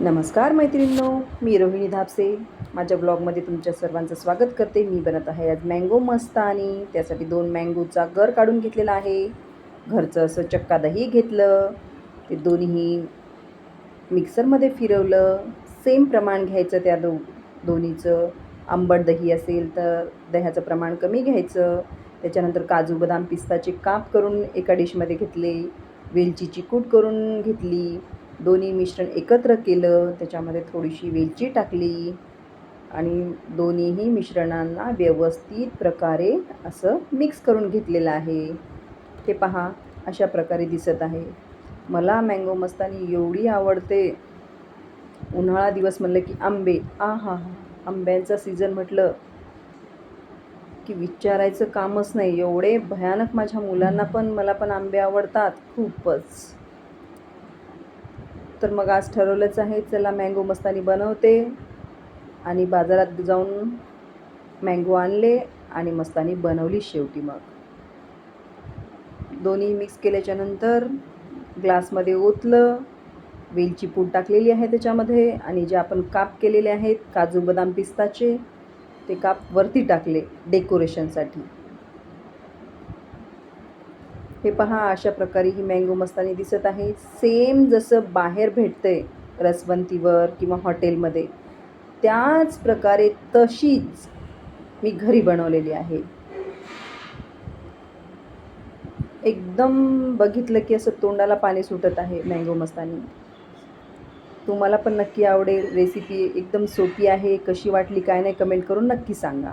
नमस्कार मैत्रिणींनो मी रोहिणी धापसे. माझ्या ब्लॉगमध्ये तुमच्या सर्वांचं स्वागत करते. मी बनत आहे आज मँगो मस्त आणि त्यासाठी दोन मँगोचा गर काढून घेतलेला आहे. घरचं असं चक्का दही घेतलं. ते दोन्ही मिक्सरमध्ये फिरवलं. सेम प्रमाण घ्यायचं त्या दो दोन्हीचं. आंबट दही असेल तर दह्याचं प्रमाण कमी घ्यायचं. त्याच्यानंतर काजू बदाम पिस्ताचे काप करून एका डिशमध्ये घेतले. वेलचीची कूट करून घेतली. दोन्ही मिश्रण एकत्र केलं त्याच्यामध्ये थोडीशी वेलची टाकली आणि दोन्हीही मिश्रणांना व्यवस्थित प्रकारे असं मिक्स करून घेतलेलं आहे. ते पहा अशा प्रकारे दिसत आहे. मला मँगो मस्तानी एवढी आवडते. उन्हाळा दिवस म्हणलं की आंबे आ हा हा आंब्यांचा सीझन म्हटलं की विचारायचं कामच नाही. एवढे भयानक माझ्या मुलांना पण मला पण आंबे आवडतात. खूपच. तर मग आज ठरवलंच आहे चला मँगो मस्तानी बनवते. आणि बाजारात जाऊन मँगो आणले आणि मस्तानी बनवली शेवटी मग. दोन्ही मिक्स केल्याच्यानंतर ग्लासमध्ये ओतलं वेलची पूड टाकलेली आहे त्याच्यामध्ये आणि जे आपण काप केलेले आहेत काजू बदाम पिस्ताचे ते काप वरती टाकले डेकोरेशनसाठी हे पहा अशा प्रकारे ही मँगो मस्तानी दिसत आहे. सेम जसं बाहेर भेटतं आहे रसवंतीवर किंवा हॉटेलमध्ये त्याच प्रकारे तशीच मी घरी बनवलेली आहे. एकदम बघितलं की असं तोंडाला पाणी सुटत आहे मँगो मस्तानी. तुम्हाला पण नक्की आवडेल. रेसिपी एकदम सोपी आहे. कशी वाटली काय नाही कमेंट करून नक्की सांगा.